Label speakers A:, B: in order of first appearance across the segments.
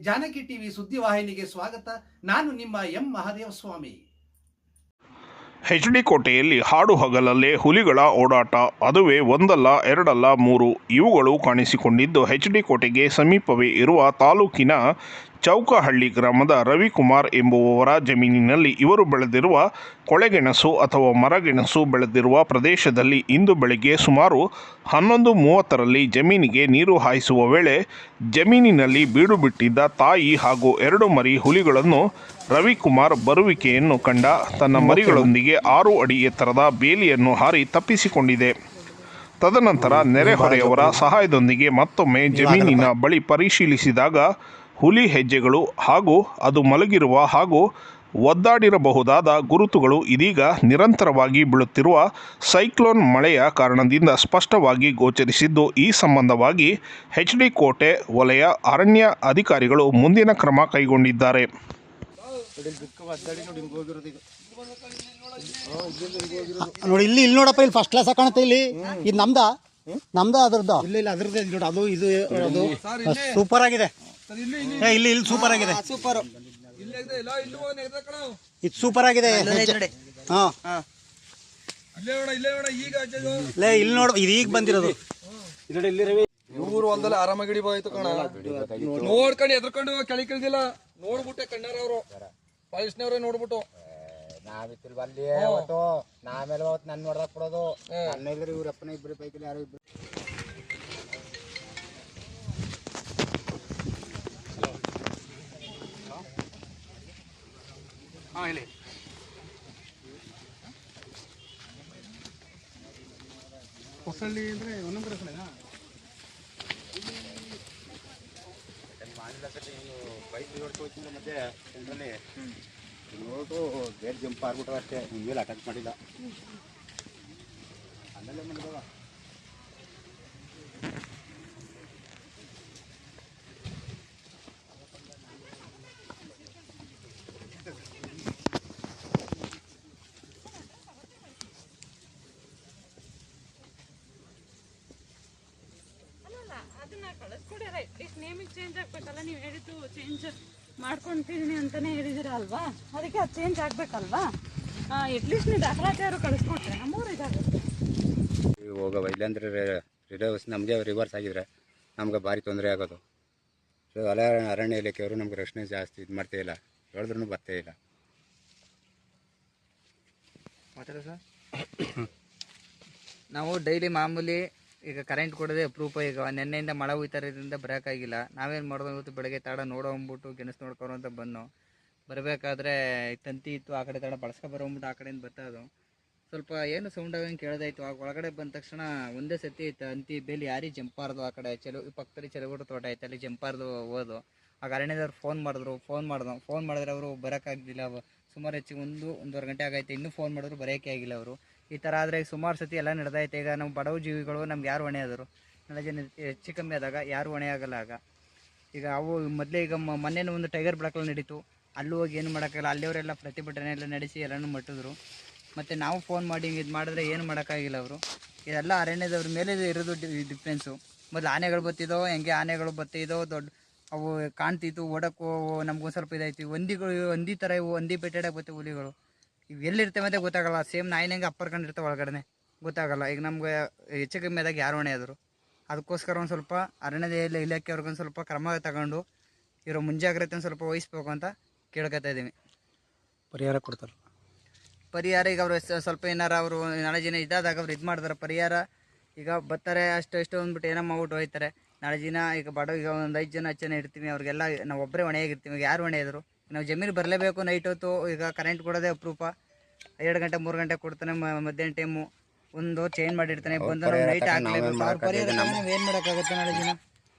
A: Janaki TV ಸುದ್ದಿವಾಹಿನಿಗೆ ಸ್ವಾಗತ. ನಾನು ನಿಮ್ಮ M Mahadeva Swamy.
B: H D ಕೋಟೆಯಲ್ಲಿ ಹಾಡು ಹಗಲಲ್ಲೇ ಹುಲಿಗಳ ಓಡಾಟ. ಅದುವೇ ಒಂದಲ್ಲ, ಎರಡಲ್ಲ, ಮೂರು ಇವುಗಳು ಕಾಣಿಸಿಕೊಂಡಿದ್ದು ಹೆಚ್ ಡಿ ಕೋಟೆಗೆ ಸಮೀಪವೇ ಇರುವ ತಾಲೂಕಿನ ಚೌಕಹಳ್ಳಿ ಗ್ರಾಮದ ರವಿಕುಮಾರ್ ಎಂಬುವವರ ಜಮೀನಿನಲ್ಲಿ ಇವರು ಬೆಳೆದಿರುವ ಕೊಳೆಗೆಣಸು ಅಥವಾ ಮರಗೆಣಸು ಬೆಳೆದಿರುವ ಪ್ರದೇಶದಲ್ಲಿ ಇಂದು ಬೆಳಗ್ಗೆ ಸುಮಾರು ಹನ್ನೊಂದು ಮೂವತ್ತರಲ್ಲಿ ಜಮೀನಿಗೆ ನೀರು ಹಾಯಿಸುವ ವೇಳೆ ಜಮೀನಿನಲ್ಲಿ ಬೀಡು ಬಿಟ್ಟಿದ್ದ ತಾಯಿ ಹಾಗೂ ಎರಡು ಮರಿ ಹುಲಿಗಳನ್ನು ರವಿಕುಮಾರ್ ಬರುವಿಕೆಯನ್ನು ಕಂಡ ತನ್ನ ಮರಿಗಳೊಂದಿಗೆ ಆರು ಅಡಿ ಎತ್ತರದ ಬೇಲಿಯನ್ನು ಹಾರಿ ತಪ್ಪಿಸಿಕೊಂಡಿದೆ. ತದನಂತರ ನೆರೆಹೊರೆಯವರ ಸಹಾಯದೊಂದಿಗೆ ಮತ್ತೊಮ್ಮೆ ಜಮೀನಿನ ಬಳಿ ಪರಿಶೀಲಿಸಿದಾಗ ಹುಲಿ ಹೆಜ್ಜೆಗಳು ಹಾಗೂ ಅದು ಮಲಗಿರುವ ಹಾಗೂ ಒದ್ದಾಡಿರಬಹುದಾದ ಗುರುತುಗಳು ಇದೀಗ ನಿರಂತರವಾಗಿ ಬೀಳುತ್ತಿರುವ ಸೈಕ್ಲೋನ್ ಮಳೆಯ ಕಾರಣದಿಂದ ಸ್ಪಷ್ಟವಾಗಿ ಗೋಚರಿಸಿದ್ದು ಈ ಸಂಬಂಧವಾಗಿ ಎಚ್ ಡಿ ಕೋಟೆ ವಲಯ ಅರಣ್ಯ ಅಧಿಕಾರಿಗಳು ಮುಂದಿನ ಕ್ರಮ ಕೈಗೊಂಡಿದ್ದಾರೆ.
C: ನೋಡಿ ಇಲ್ಲಿ ಇಲ್ಲಿ ನೋಡಪ್ಪ ಇಲ್ಲಿ ಫಸ್ಟ್ ಕ್ಲಾಸ್ ಕಾಣುತ್ತೆ ಇಲ್ಲಿ. ಇದು ನಮ್ದ. ನಮ್ದ ಅದ್ರದ್ದು.
D: ಇಲ್ಲ ಇಲ್ಲ ಅದ್ರದ್ದು ನೋಡಿ ಅದು ಇದು
C: ಸೂಪರ್ ಆಗಿದೆ. ಇಲ್ಲಿ ಇಲ್ಲಿ. ಸೂಪರ್ ಆಗಿದೆ.
D: ಸೂಪರ್
C: ಇದು ಸೂಪರ್ ಆಗಿದೆ. ಹಾ. ಲೇ ಇಲ್ಲಿ ನೋಡು ಇದು ಈಗ ಬಂದಿರೋದು.
D: ಇವ್ರು ಒಂದಲ್ಲ ಆರಾಮಾಗಿ ಹಿಡಿಬೋಯ್ತು ಕಣ. ನೋಡ್ಕೊಂಡು ಎದ್ರಕೊಂಡು ಕೆಳಿ ಕೇಳ್ದಿಲ್ಲ ನೋಡ್ಬಿಟ್ಟೆ ಕಣ್ಣಾರ ಅವರು. ಪಾಲಿಸ್ನವ್ರೆ ನೋಡ್ಬಿಟ್ಟು.
E: ನಾವಿತ್ತಿಲ್ ಬಲ್ಲಿ ಅವತ್ತು. ನಾಮೇಲೆ ಅವತ್ತು ನನ್ನ ನೋಡ್ದಾಕ್ ಕೊಡೋದು. ನನ್ನ ಇವ್ರ ಅಪ್ಪನ ಇಬ್ರು ಬೈಕಲ್ಲಿ ಯಾರು ಇಬ್ರು.
D: ಹೊಸಳ್ಳಿ ಅಂದ್ರೆ ಒಂದೊಂದು ಕಡೆ
E: ಬೈಕ್ ನೋಡ್ಕೋತಿಂದ ಮತ್ತೆ ಇದರಲ್ಲಿ ನೋಡು ಬೇರೆ ಜಂಪ್ ಆಗ್ಬಿಟ್ರೆ ಅಷ್ಟೇ. ಮೇಲೆ ಅಟ್ಯಾಕ್ ಮಾಡಿಲ್ಲ.
F: ಕಳಿಸ್ಕೊಡ್ಯಾರ ಅಟ್ಲೀಸ್ಟ್ ನೇಮಿಗೆ ಚೇಂಜ್ ಆಗ್ಬೇಕಲ್ಲ ನೀವು ಹೇಳಿದ್ದು ಚೇಂಜ್ ಮಾಡ್ಕೊಂತಿದೀನಿ ಅಂತಾನೆ ಹೇಳಿದಿರ ಅಲ್ವಾ? ಅದಕ್ಕೆ ಅದು ಚೇಂಜ್ ಆಗ್ಬೇಕಲ್ವಾ? ಅಟ್ಲೀಸ್ಟ್ ನೀವು ದಾಖಲಾತಿಯಾರು ಕಳಿಸ್ಕೊಟ್ರೆ ನಮ್ಮೂರು ಇದಾಗುತ್ತೆ.
E: ಹೋಗವ ಇಲ್ಲಾಂದ್ರೆ ರಿವರ್ಸ್ ನಮಗೆ ರಿವರ್ಸ್ ಆಗಿದ್ರೆ ನಮ್ಗೆ ಭಾರಿ ತೊಂದರೆ ಆಗೋದು. ಸೊ ಅಲ ಅರಣ್ಯ ಇಲಾಖೆಯವರು ನಮ್ಗೆ ರಕ್ಷಣೆ ಜಾಸ್ತಿ ಇದು ಮಾಡ್ತಾ ಇಲ್ಲ. ಹೇಳಿದ್ರು ಬರ್ತೇ ಇಲ್ಲ. ಸರ್?
G: ನಾವು ಡೈಲಿ ಮಾಮೂಲಿ ಈಗ ಕರೆಂಟ್ ಕೊಡದೆ ಅಪ್ರೂಪ ಈಗ ನೆನ್ನೆಯಿಂದ ಮಳೆ ಹೋಯ್ತಾ ಇರೋದ್ರಿಂದ ಬರೋಕ್ಕಾಗಿಲ್ಲ ನಾವೇನು ಮಾಡೋದು ಇವತ್ತು ಬೆಳಗ್ಗೆ ತಾಡ ನೋಡೋ ಅಂದ್ಬಿಟ್ಟು ಗೆಣಸು ನೋಡ್ಕೊಂಡು ಅಂತ ಬಂದು ಬರಬೇಕಾದ್ರೆ ತಂತಿ ಇತ್ತು, ಆ ಕಡೆ ತಾಡ ಬಳಸ್ಕೊ ಬರೋಂಬಿಟ್ಟು ಆ ಕಡೆಯಿಂದ ಬರ್ತಾ ಅದು ಸ್ವಲ್ಪ ಏನು ಸೌಂಡ್ ಆಗಂಗೆ ಕೇಳ್ದಾಯ್ತು. ಆಗ ಒಳಗಡೆ ಬಂದ ತಕ್ಷಣ ಒಂದೇ ಸತಿ ತಂತಿ ಬೇಲಿ ಯಾರಿ ಜಂಪಾರ್ದು ಆ ಕಡೆ. ಚೆಲು ಪಕ್ಕದಲ್ಲಿ ಚೆಲುಗುಡು ತೋಟ ಆಯ್ತು ಅಲ್ಲಿ ಜಂಪಾರ್ದು ಹೋದು ಆಗ ಅರಣ್ಯದವ್ರು ಫೋನ್ ಮಾಡಿದ್ರು ಫೋನ್ ಮಾಡಿದ್ರು. ಫೋನ್ ಮಾಡಿದ್ರೆ ಅವರು ಬರೋಕ್ಕಾಗಲಿಲ್ಲ ಸುಮಾರು ಹೆಚ್ಚಿಗೆ ಒಂದು, ಒಂದೂವರೆ ಗಂಟೆ ಆಗೈತೆ ಇನ್ನೂ ಫೋನ್ ಮಾಡಿದ್ರು ಬರೋಕ್ಕೆ ಆಗಿಲ್ಲ ಅವರು. ಈ ಥರ ಆದರೆ ಸುಮಾರು ಸತಿ ಎಲ್ಲ ನಡೆದೈತೆ ಈಗ ನಮ್ಮ ಬಡವ ಜೀವಿಗಳು ನಮ್ಗೆ ಯಾರು ಹೊಣೆ ಆದರು? ಜನ ಹೆಚ್ಚು ಕಮ್ಮಿ ಆದಾಗ ಯಾರು ಹೊಣೆ ಆಗಲ್ಲ ಆಗ. ಈಗ ಅವು ಮೊದಲೇ ಈಗ ಮೊನ್ನೆನೂ ಒಂದು ಟೈಗರ್ ಬ್ಲಾಕಲ್ಲಿ ನಡೀತು. ಅಲ್ಲೂ ಹೋಗಿ ಏನು ಮಾಡೋಕ್ಕಾಗಲ್ಲ. ಅಲ್ಲಿಯವರೆಲ್ಲ ಪ್ರತಿಭಟನೆ ಎಲ್ಲ ನಡೆಸಿ ಎಲ್ಲನೂ ಮಟ್ಟಿದ್ರು. ಮತ್ತು ನಾವು ಫೋನ್ ಮಾಡಿ ಹಿಂಗೆ ಇದು ಮಾಡಿದ್ರೆ ಏನು ಮಾಡೋಕ್ಕಾಗಿಲ್ಲ ಅವರು. ಇದೆಲ್ಲ ಅರಣ್ಯದವ್ರ ಮೇಲೆ ಇರೋದು ಡಿಫ್ರೆನ್ಸು ಮೊದಲು ಆನೆಗಳು ಬತ್ತಿದೋ ಹೆಂಗೆ ಆನೆಗಳು ಬತ್ತಿದೋ ದೊಡ್ಡ ಅವು ಕಾಣ್ತಿತ್ತು, ಓಡಕ್ಕೂ ನಮಗೂ ಸ್ವಲ್ಪ ಇದಾಯ್ತು. ಒಂದಿಗಳು, ಒಂದಿ ಥರ ಇವು, ಒಂದಿ ಬೇಟಾಡಕ್ಕೆ ಬತ್ತೆ ಹುಲಿಗಳು. ಇವು ಎಲ್ಲಿರ್ತವೆ ಅಂತ ಗೊತ್ತಾಗಲ್ಲ ಸೇಮ್ ನಾಯಿನಂಗೆ ಅಪ್ಪರ್ಕೊಂಡಿರ್ತಾವೆ ಒಳಗಡೆ ಗೊತ್ತಾಗಲ್ಲ. ಈಗ ನಮ್ಗೆ ಹೆಚ್ಚು ಕಮ್ಮಿ ಆದಾಗ ಯಾರು ಹೊಣೆ ಆದರು. ಅದಕ್ಕೋಸ್ಕರ ಒಂದು ಸ್ವಲ್ಪ ಅರಣ್ಯದ ಇಲಾಖೆ ಇಲಾಖೆಯವ್ರಿಗೊಂದು ಸ್ವಲ್ಪ ಕ್ರಮ ತಗೊಂಡು ಇರೋ ಮುಂಜಾಗ್ರತೆ ಸ್ವಲ್ಪ ವಹಿಸ್ಬೇಕು ಅಂತ ಕೇಳ್ಕೊತಾ ಇದ್ದೀವಿ.
C: ಪರಿಹಾರ ಕೊಡ್ತಾರೆ.
G: ಪರಿಹಾರ ಈಗ ಅವರು ಸ್ವಲ್ಪ ಏನಾರ ಅವರು ನಾಳೆ ದಿನ ಇದಾದಾಗ ಅವ್ರು ಇದು ಮಾಡ್ತಾರೆ. ಪರಿಹಾರ ಈಗ ಬರ್ತಾರೆ ಅಷ್ಟು ಇಷ್ಟು ಅಂದ್ಬಿಟ್ಟು ಏನೋ ಮಾಡ್ಬಿಟ್ಟು ಹೋಯ್ತಾರೆ. ನಾಳೆ ದಿನ ಈಗ ಬಡ ಈಗ ಒಂದು ಐದು ಜನ ಹತ್ತು ಜನ ಇರ್ತೀವಿ. ಅವ್ರಿಗೆಲ್ಲ ನಾವು ಒಬ್ಬರೇ ಹೊಣೆಯಾಗಿರ್ತೀವಿ. ಈಗ ಯಾರು ಹೊಣೆ ಇದ್ರು ನಾವು ಜಮೀನು ಬರಲೇಬೇಕು. ನೈಟ್ ಹೊತ್ತು ಈಗ ಕರೆಂಟ್ ಕೊಡೋದೇ ಅಪರೂಪ. ಎರಡು ಗಂಟೆ ಮೂರು ಗಂಟೆ ಕೊಡ್ತಾನೆ ಮಧ್ಯಾಹ್ನ ಟೈಮು ಒಂದು ಚೇಂಜ್ ಮಾಡಿರ್ತಾನೆ ಬಂದು ನಾವು ನೈಟ್ ಹಾಕ್ಲೇಬೇಕು. ಅವ್ರ ಪರಿಹಾರ ನಾವು ಏನು ಮಾಡೋಕ್ಕಾಗುತ್ತೆ ನಾಳೆ ದಿನ?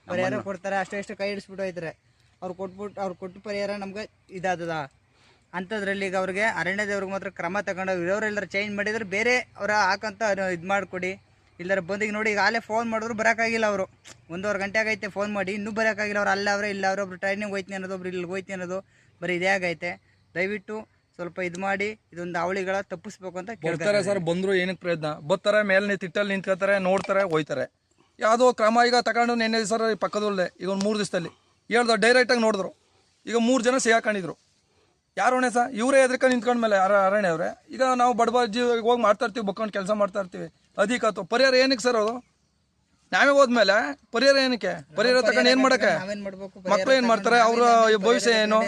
G: ಪರಿಹಾರ ಕೊಡ್ತಾರೆ ಅಷ್ಟು ಎಷ್ಟು ಕೈ ಹಿಡಿಸ್ಬಿಟ್ಟು ಹೋಯ್ತಾರೆ. ಅವ್ರು ಕೊಟ್ಬಿಟ್ಟು ಅವ್ರು ಕೊಟ್ಟು ಪರಿಹಾರ ನಮ್ಗೆ ಇದಾದದ. ಅಂಥದ್ರಲ್ಲಿ ಈಗ ಅವ್ರಿಗೆ ಅರಣ್ಯದವ್ರಿಗೆ ಮಾತ್ರ ಕ್ರಮ ತಗೊಂಡು ಇರೋರೆಲ್ಲರೂ ಚೇಂಜ್ ಮಾಡಿದ್ರೆ ಬೇರೆ ಅವರ ಹಾಕಂತ ಇದು ಮಾಡಿಕೊಡಿ. ಇಲ್ಲರ ಬಂದಿಗೆ ನೋಡಿ ಈಗ ಅಲ್ಲೇ ಫೋನ್ ಮಾಡಿದ್ರು ಬರೋಕ್ಕಾಗಿಲ್ಲ ಅವರು. ಒಂದೂವರೆ ಗಂಟೆ ಆಗೈತೆ ಫೋನ್ ಮಾಡಿ ಇನ್ನೂ ಬರೋಕ್ಕಾಗಿಲ್ಲ ಅವ್ರು. ಅಲ್ಲ ಅವರೇ ಇಲ್ಲ ಅವರೊಬ್ರು ಟ್ರೈನಿಂಗ್ ಹೋಯ್ತೀನಿ ಅನ್ನೋದು ಒಬ್ರು ಇಲ್ಲಿ ಹೋಯ್ತೀನಿ ಅನ್ನೋದು ಬರೀ ಇದೇ ಆಗೈತೆ. ದಯವಿಟ್ಟು ಸ್ವಲ್ಪ ಇದು ಮಾಡಿ ಇದೊಂದು ಅವಳಿಗಳ ತಪ್ಪಿಸ್ಬೇಕು ಅಂತ ಕೇಳ್ತಾರೆ
D: ಸರ್ ಬಂದ್ರು ಏನಕ್ಕೆ ಪ್ರಯತ್ನ? ಬರ್ತಾರೆ ಮೇಲೆ ತಿಟ್ಟಲ್ಲಿ ನಿಂತ್ಕೊತಾರೆ ನೋಡ್ತಾರೆ ಹೋಯ್ತಾರೆ ಯಾವುದೋ ಕ್ರಮ ಈಗ ತಗೊಂಡು ನೆನ್ನೆ ಸರ್ ಪಕ್ಕದಲ್ಲೇ ಈಗ ಒಂದು ಮೂರು ದಿವಸದಲ್ಲಿ. ಹೇಳ್ದು ಡೈರೆಕ್ಟಾಗಿ ನೋಡಿದ್ರು. ಈಗ ಮೂರು ಜನ ಸಿಗಾಕೊಂಡಿದ್ರು. ಯಾರು ಹೊಣೆ ಸರ್? ಇವರೇ ಎದ್ರಕೊಂಡು ನಿಂತ್ಕೊಂಡ್ಮೇಲೆ ಅರ ಅರಣ್ಯ ಅವರೇ. ಈಗ ನಾವು ಬಡಬಾಜಿ ಹೋಗಿ ಮಾಡ್ತಾ ಇರ್ತೀವಿ ಬಕ್ಕೊಂಡು ಕೆಲಸ ಮಾಡ್ತಾ ಇರ್ತೀವಿ. ಅಧಿಕಾತು ಪರಿಹಾರ ಏನಕ್ಕೆ ಸರ್ ಅದು? ನಾವೇ ಹೋದ್ಮೇಲೆ ಪರಿಹಾರ ಏನಕ್ಕೆ? ಪರಿಹಾರ ತಗೊಂಡು ಏನ್ ಮಾಡಕ್ಕೆ? ಮಕ್ಳು ಏನ್ ಮಾಡ್ತಾರೆ? ಅವ್ರ ಭವಿಷ್ಯ ಏನು?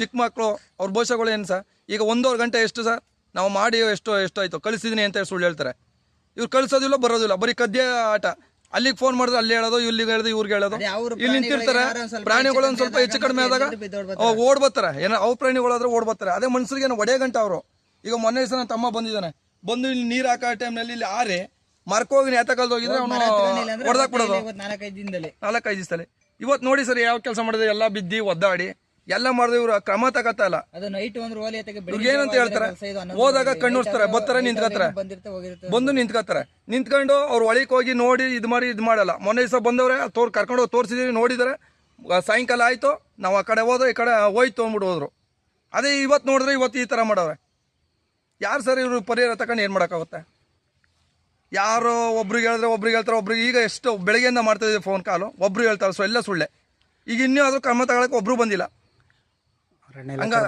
D: ಚಿಕ್ಕ ಮಕ್ಕಳು ಅವ್ರ ಭವಿಷ್ಯಗಳು ಏನು ಸರ್? ಈಗ ಒಂದೂವರೆ ಗಂಟೆ ಎಷ್ಟು ಸರ್? ನಾವು ಮಾಡಿ ಎಷ್ಟು ಎಷ್ಟು ಆಯ್ತು. ಕಳಿಸಿದೀನಿ ಅಂತ ಸುಳ್ಳು ಹೇಳ್ತಾರೆ. ಇವ್ರು ಕಳಿಸೋದಿಲ್ಲ ಬರೋದಿಲ್ಲ. ಬರೀ ಕದ್ಯ ಆಟ. ಅಲ್ಲಿಗೆ ಫೋನ್ ಮಾಡಿದ್ರೆ ಅಲ್ಲಿ ಹೇಳೋದು ಇಲ್ಲಿಗೆ ಹೇಳೋದು ಇವ್ರಿಗೆ ಹೇಳೋದು. ಇಲ್ಲಿ ನಿಂತಿರ್ತಾರೆ.
G: ಪ್ರಾಣಿಗಳನ್ನ ಸ್ವಲ್ಪ
D: ಪ್ರಾಣಿಗಳು ಒಂದು
G: ಹೆಚ್ಚು
D: ಸ್ವಲ್ಪ ಹೆಚ್ಚು ಕಡಿಮೆ ಆದಾಗ ಓಡ್ ಬರ್ತಾರೆ. ಏನೋ ಅವ್ ಪ್ರಾಣಿಗಳಾದ್ರೆ ಓಡ್ ಬರ್ತಾರೆ ಅದೇ ಮನುಷ್ಯರಿಗೆ ಏನೋ ಒಡೆ ಗಂಟೆ ಅವರು. ಈಗ ಮೊನ್ನೆ ದಿವಸ ನನ್ನ ತಮ್ಮ ಬಂದಿದ್ದಾನೆ. ಬಂದು ಇಲ್ಲಿ ನೀರು ಹಾಕೋ ಟೈಮ್ನಲ್ಲಿ ಇಲ್ಲಿ ಆರೆ. ಮರ್ಕೋಗಿ ನೇತಕಲ್ದು ಹೋಗಿದ್ರೆ ಅವನು ಹೊಡೆದಾಕ್ ಬಿಡೋದು.
G: ನಾಲ್ಕೈದು ದಿನದಲ್ಲಿ.
D: ನಾಲ್ಕೈದು ದಿವಸದಲ್ಲಿ ಇವತ್ತು ನೋಡಿ ಸರ್ ಯಾವ ಕೆಲಸ ಮಾಡಿದ್ರೆ ಎಲ್ಲ ಬಿದ್ದಿ ಒದ್ದಾಡಿ ಎಲ್ಲ ಮಾಡಿದ್ರೆ ಇವರು ಕ್ರಮ ತಗತ್ತ ಇಲ್ಲ. ಏನಂತ ಹೇಳ್ತಾರೆ? ಹೋದಾಗ ಕಣ್ಣುರ್ಸ್ತಾರೆ
G: ಬತ್ತಾರೆ ನಿಂತ್ಕತ್ತಾರೆ
D: ಬಂದು ನಿಂತ್ಕತ್ತಾರೆ ನಿಂತ್ಕೊಂಡು ಅವ್ರು ಒಳಗೆ ಹೋಗಿ ನೋಡಿ ಇದ್ ಮಾಡಿ ಇದು ಮಾಡಲ್ಲ. ಮೊನ್ನೆ ದಿವಸ ಬಂದವ್ರೆ ತೋರ್ ಕರ್ಕೊಂಡು ಹೋಗಿ ತೋರಿಸಿದೀವಿ ನೋಡಿದರೆ. ಸಾಯಂಕಾಲ ಆಯಿತು ನಾವು ಆ ಕಡೆ ಹೋದ್ರೆ ಈ ಕಡೆ ಹೋಯ್ತು ಅಂದ್ಬಿಟ್ಟು ಹೋದ್ರು. ಅದೇ ಇವತ್ತು ನೋಡಿದ್ರೆ ಇವತ್ತು ಈ ಥರ ಮಾಡವ್ರೆ. ಯಾರು ಸರ್ ಇವರು ಪರಿಹಾರ ತಗೊಂಡು ಏನು ಮಾಡೋಕ್ಕಾಗುತ್ತೆ? ಯಾರು ಒಬ್ರಿಗೆ ಹೇಳಿದ್ರೆ ಒಬ್ರಿಗೆ ಹೇಳ್ತಾರೆ ಒಬ್ರಿಗೆ ಈಗ ಎಷ್ಟು ಬೆಳಗ್ಗೆಯಿಂದ ಮಾಡ್ತಾ ಇದ್ದೀವಿ ಫೋನ್ ಕಾಲು ಒಬ್ರು ಹೇಳ್ತಾರೆ ಸೊ ಎಲ್ಲ ಸುಳ್ಳೆ. ಈಗ ಇನ್ನೂ ಆದರೂ ಕ್ರಮ ತಗೊಳಕ್ಕೆ ಒಬ್ರು ಬಂದಿಲ್ಲ.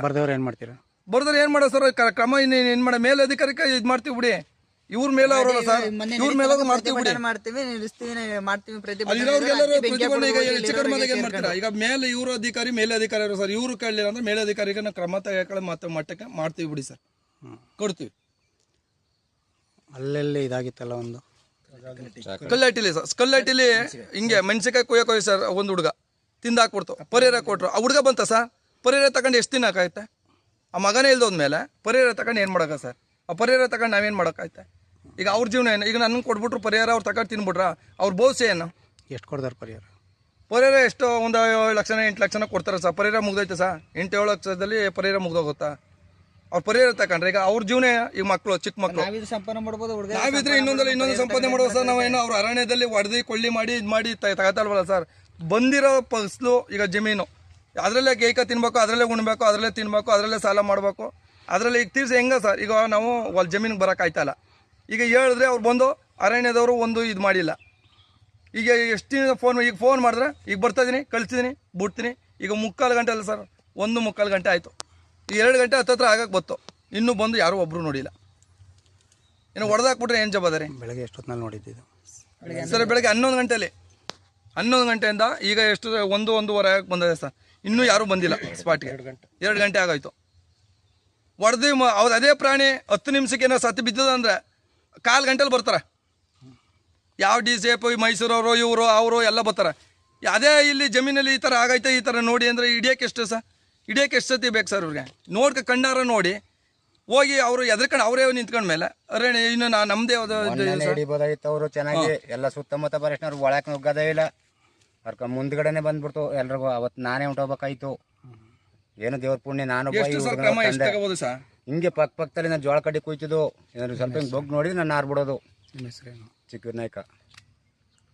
C: ಬರ್ದವ್ರು ಏನು ಮಾಡ್ತೀರಾ?
D: ಬರ್ದವ್ರು ಏನು ಮಾಡೋ ಸರ್? ಕ್ರಮ ಇನ್ನು ಏನು ಮಾಡೋ ಮೇಲಧಿಕಾರಿಕ ಇದು ಮಾಡ್ತೀವಿ ಬಿಡಿ. ಇವ್ರ ಮೇಲೆ ಅವರಲ್ಲ ಸರ್. ಇವ್ರ ಮೇಲೆ ಮಾಡ್ತೀವಿ ಬಿಡಿ.
G: ಮಾಡ್ತೀವಿ ಪ್ರತಿಭಟನೆ
D: ಈಗ ಹೆಚ್ಚು ಕಡಿಮೆ ಮಾಡ್ತೀರಾ? ಈಗ ಮೇಲೆ ಇವ್ರ ಅಧಿಕಾರಿ ಮೇಲೆ ಅಧಿಕಾರಿ ಇರೋ ಸರ್ ಇವರು ಕೇಳಲಿಲ್ಲ ಅಂದ್ರೆ ಮೇಲೆ ಅಧಿಕಾರಿಗೆ ನಾವು ಕ್ರಮ ತೆಗೆದುಕೊಳ್ಳೋ ಮತ್ತೆ ಮಟ್ಟಕ್ಕೆ ಮಾಡ್ತೀವಿ ಬಿಡಿ ಸರ್. ಕೊಡ್ತೀವಿ.
C: ಅಲ್ಲೆಲ್ಲಿ ಇದಾಗಿತ್ತಲ್ಲ ಒಂದು.
D: ಕಲ್ಲಟ್ಟಿಲಿ ಸರ್ ಕಲ್ಲಟ್ಟಿಲಿ ಹಿಂಗೆ ಮೆಣಸಿಕಾಯಿ ಕುಯ್ಯಕ್ಕೆ ಹೋಗಿ ಸರ್ ಒಂದು ಹುಡುಗ. ತಿಂದಾಕ್ಬಿಡ್ತು ಪರಿಹಾರ ಕೊಟ್ಟರು ಆ ಹುಡುಗ ಬಂತ ಸರ್? ಪರಿಹಾರ ತಗೊಂಡು ಎಷ್ಟು ದಿನ ಆ ಮಗನೇ ಇಲ್ದೋದ್ಮೇಲೆ ಪರಿಹಾರ ತಗೊಂಡು ಏನು ಮಾಡೋಕ ಸರ್? ಆ ಪರಿಹಾರ ತಗೊಂಡು ನಾವೇನು ಮಾಡೋಕ್ಕಾಯ್ತೆ ಈಗ ಅವ್ರ ಜೀವನ ಏನು? ಈಗ ನನ್ನ ಕೊಟ್ಬಿಟ್ರು ಪರಿಹಾರ ಅವ್ರು ತಗೊಂಡು ತಿನ್ಬಿಟ್ರ? ಅವ್ರ ಭವಿಷ್ಯ ಏನು?
C: ಎಷ್ಟು ಕೊಡ್ತಾರೆ ಪರಿಹಾರ?
D: ಪರಿಹಾರ ಎಷ್ಟು ಒಂದು ಏಳು ಲಕ್ಷನ ಎಂಟು ಲಕ್ಷನ ಕೊಡ್ತಾರೆ ಸರ್. ಪರಿಹಾರ ಮುಗ್ದೈತೆ ಸರ್. ಎಂಟು ಏಳು ಲಕ್ಷದಲ್ಲಿ ಪರಿಹಾರ ಮುಗ್ದೋಗುತ್ತಾ? ಅವ್ರು ಪರಿಹಾರ ತಕೊಂಡ್ರೆ ಈಗ ಅವ್ರ ಜೀವನ ಈಗ ಮಕ್ಕಳು ಚಿಕ್ಕ ಮಕ್ಕಳು
G: ನಾವಿದು ಸಂಪಾದನೆ ಮಾಡ್ಬೋದು ಹುಡುಗ
D: ನಾವಿದ್ರೆ ಇನ್ನೊಂದಲ್ಲ ಇನ್ನೊಂದು ಸಂಪಾದನೆ ಮಾಡುವ ಸರ್ ನಾವೇನು ಅವ್ರ ಅರಣ್ಯದಲ್ಲಿ ಹೊಡೆದು ಕೊಳ್ಳಿ ಮಾಡಿ ಇದು ಮಾಡಿ ತಗತಲ್ವಲ್ಲ ಸರ್. ಬಂದಿರೋ ಫಸಲು ಈಗ ಜಮೀನು. ಅದರಲ್ಲೇ ಗೇಕ ತಿನ್ಬೇಕು ಅದರಲ್ಲೇ ಉಣ್ಬೇಕು ಅದರಲ್ಲೇ ತಿನ್ಬೇಕು ಅದರಲ್ಲೇ ಸಾಲ ಮಾಡಬೇಕು. ಅದರಲ್ಲಿ ಈಗ ತೀರ್ಸಿ ಹೆಂಗ ಸರ್? ಈಗ ನಾವು ಜಮೀನು ಜಮೀನಿಗೆ ಬರೋಕ್ಕಾಯ್ತಲ್ಲ ಈಗ ಹೇಳಿದ್ರೆ ಅವ್ರು ಬಂದು ಅರಣ್ಯದವರು ಒಂದು ಇದು ಮಾಡಿಲ್ಲ. ಈಗ ಎಷ್ಟು ದಿನ ಫೋನ್ ಈಗ ಫೋನ್ ಮಾಡಿದ್ರೆ ಈಗ ಬರ್ತಾ ಇದೀನಿ ಕಳಿಸ್ತಿದ್ದೀನಿ ಬಿಡ್ತೀನಿ ಈಗ ಮುಕ್ಕಾಲು ಗಂಟೆ ಅಲ್ಲ ಸರ್ ಒಂದು ಮುಕ್ಕಾಲು ಗಂಟೆ ಆಯಿತು. ಈಗ ಎರಡು ಗಂಟೆ ಹತ್ತತ್ರ ಆಗಕ್ಕೆ ಬತ್ತು. ಇನ್ನೂ ಬಂದು ಯಾರೂ ಒಬ್ಬರು ನೋಡಿಲ್ಲ. ಇನ್ನು ಹೊಡೆದಾಕ್ಬಿಟ್ರೆ ಏನು ಜವಾಬ್ದಾರಿ?
C: ಬೆಳಗ್ಗೆ ಎಷ್ಟೊತ್ತಿನಲ್ಲಿ ನೋಡಿದ್ದು
D: ಸರ್ ಬೆಳಗ್ಗೆ ಹನ್ನೊಂದು ಗಂಟೆಯಲ್ಲಿ ಹನ್ನೊಂದು ಗಂಟೆಯಿಂದ ಈಗ ಎಷ್ಟು ಒಂದು ಒಂದೂವರೆ ಆಗಕ್ಕೆ ಬಂದಿದೆ ಸರ್. ಇನ್ನೂ ಯಾರೂ ಬಂದಿಲ್ಲ ಸ್ಪಾಟ್ಗೆ ಎರಡು ಗಂಟೆ ಆಗೋಯ್ತು. ಹೊಡೆದು ಅವ್ರು ಅದೇ ಪ್ರಾಣಿ ಹತ್ತು ನಿಮಿಷಕ್ಕೆ ಏನೋ ಸತ್ತು ಬಿದ್ದದಂದ್ರೆ ಕಾಲು ಗಂಟೆಲಿ ಬರ್ತಾರೆ. ಯಾವ ಡಿ ಸಿ ಎಫ್ ಮೈಸೂರವರು ಇವರು ಅವರು ಎಲ್ಲ ಬರ್ತಾರೆ. ಅದೇ ಇಲ್ಲಿ ಜಮೀನಲ್ಲಿ ಈ ಥರ ಆಗೈತೆ ಈ ಥರ ನೋಡಿ ಅಂದರೆ ಹಿಡಿಯೋಕ್ಕೆ ಎಷ್ಟು ಸರ್? ಹಿಡಿಯೋಕೆ ಎಷ್ಟು ಸತಿ ಬೇಕು ಸರ್ ಅವ್ರಿಗೆ? ನೋಡ್ಕ ಕಣ್ಣಾರ ನೋಡಿ ಹೋಗಿ ಅವರು ಎದ್ರಕೊಂಡು ಅವರೇ ನಿಂತ್ಕೊಂಡ ಮೇಲೆ ಅರೇ ಇನ್ನು ನಾ ನಮ್ದೇ
E: ಯಾವ್ದು ಹಿಡಿಬೋದಾಗಿತ್ತು ಅವರು ಚೆನ್ನಾಗಿ ಎಲ್ಲ ಸುತ್ತಮುತ್ತ ಬರೋಷ್ನವ್ರು ಒಳಕ್ ನುಗ್ಗದೇ ಇಲ್ಲ. ಅವ್ರ ಮುಂದ್ಗಡೆನೆ ಬಂದ್ಬಿಡ್ತು. ಎಲ್ರಿಗೂ ಅವತ್ತು ನಾನೇ ಹೊಂಟೋಗ್ಬೇಕಾಯ್ತು. ಏನು ದೇವ್ರ ಪುಣ್ಯ ನಾನು
D: ಎಷ್ಟು ಸರ್ ಕ್ರಮ ಎಷ್ಟು ತಗೋಬೋದು ಸರ್?
E: ಹಿಂಗೆ ಪಕ್ಕ ಪಕ್ಕದಲ್ಲಿ ನಾನು ಜೋಳ ಕಡ್ಡಿ ಕುಯ್ತಿದ್ದು. ಏನಾದ್ರು ಸ್ವಲ್ಪ ಹಿಂಗೆ ಬಗ್ಗೆ ನೋಡಿ ನಾನು ಆರ್ಬಿಡೋದು
C: ನಿಮ್ಮ ಹೆಸರೇನು?
E: ಚಿಕ್ಕ ನಾಯಕ.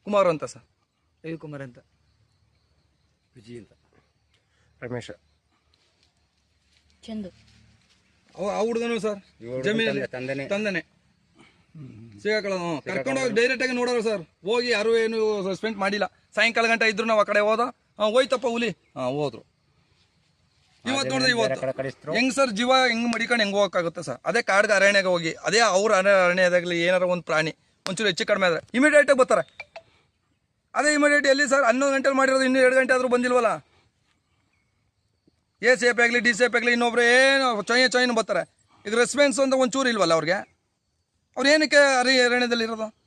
D: ಕುಮಾರ್ ಅಂತ ಸರ್.
G: ರವಿಕುಮಾರ್ ಅಂತ.
C: ರಮೇಶ್.
F: ಚಂದು
D: ಅವ ಆ ಹುಡುಗನು ಸರ್ ಜಮೀನಲ್ಲಿ.
E: ತಂದೆ- ತಂದನೆ.
D: ಸಿಗಾಕೊಳ್ಳೋದು ಕರ್ಕೊಂಡು ಹೋಗಿ ಡೈರೆಕ್ಟ್ ಆಗಿ ನೋಡೋರು ಸರ್. ಹೋಗಿ ಯಾರು ಏನು ಸ್ಪೆಂಡ್ ಮಾಡಿಲ್ಲ. ಸಾಯಂಕಾಲ ಗಂಟೆ ಇದ್ರು ನಾವು ಆ ಕಡೆ ಹೋದ. ಹಾಂ ಹೋಯ್ತಪ್ಪ ಹುಲಿ. ಹಾಂ ಹೋದ್ರು. ಇವತ್ತು ನೋಡಿದ್ರೆ ಇವತ್ತು. ಹೆಂಗ್ ಸರ್ ಜೀವ ಹೆಂಗ್ ಮಡಿಕೊಂಡು ಹೆಂಗ್ ಹೋಗಕ್ಕಾಗುತ್ತೆ ಸರ್? ಅದೇ ಕಾಡ್ಗೆ ಅರಣ್ಯಗೆ ಹೋಗಿ. ಅದೇ ಅವ್ರ ಅರಣ್ಯ ಅರಣ್ಯದಾಗಲಿ ಏನಾರ ಒಂದು ಪ್ರಾಣಿ. ಒಂಚೂರು ಹೆಚ್ಚು ಕಡಿಮೆ ಆದ್ರೆ. ಇಮಿಡಿಯೇಟ್ ಆಗಿ ಬರ್ತಾರೆ. ಅದೇ ಇಮಿಡಿಯೇಟ್ ಎಲ್ಲಿ ಸರ್ ಹನ್ನೊಂದು ಗಂಟೆಲಿ ಮಾಡಿರೋದು ಇನ್ನೂ ಎರಡು ಗಂಟೆ ಆದರೂ ಬಂದಿಲ್ವಲ್ಲ? ಎ ಸಿ ಎಫ್ ಆಗಲಿ, ಡಿ ಸಿ ಎಫ್ ಆಗಲಿ, ಇನ್ನೊಬ್ರು ಏನು ಚೊಯ್ಯ ಬರ್ತಾರೆ. ಇದು ರೆಸ್ಪಾನ್ಸ್ ಅಂತ ಒಂಚೂರು ಇಲ್ವಲ್ಲ ಅವ್ರಿಗೆ? ಅವ್ರು ಏನಕ್ಕೆ ಅರಿ ಅರಣ್ಯದಲ್ಲಿ ಇರೋದು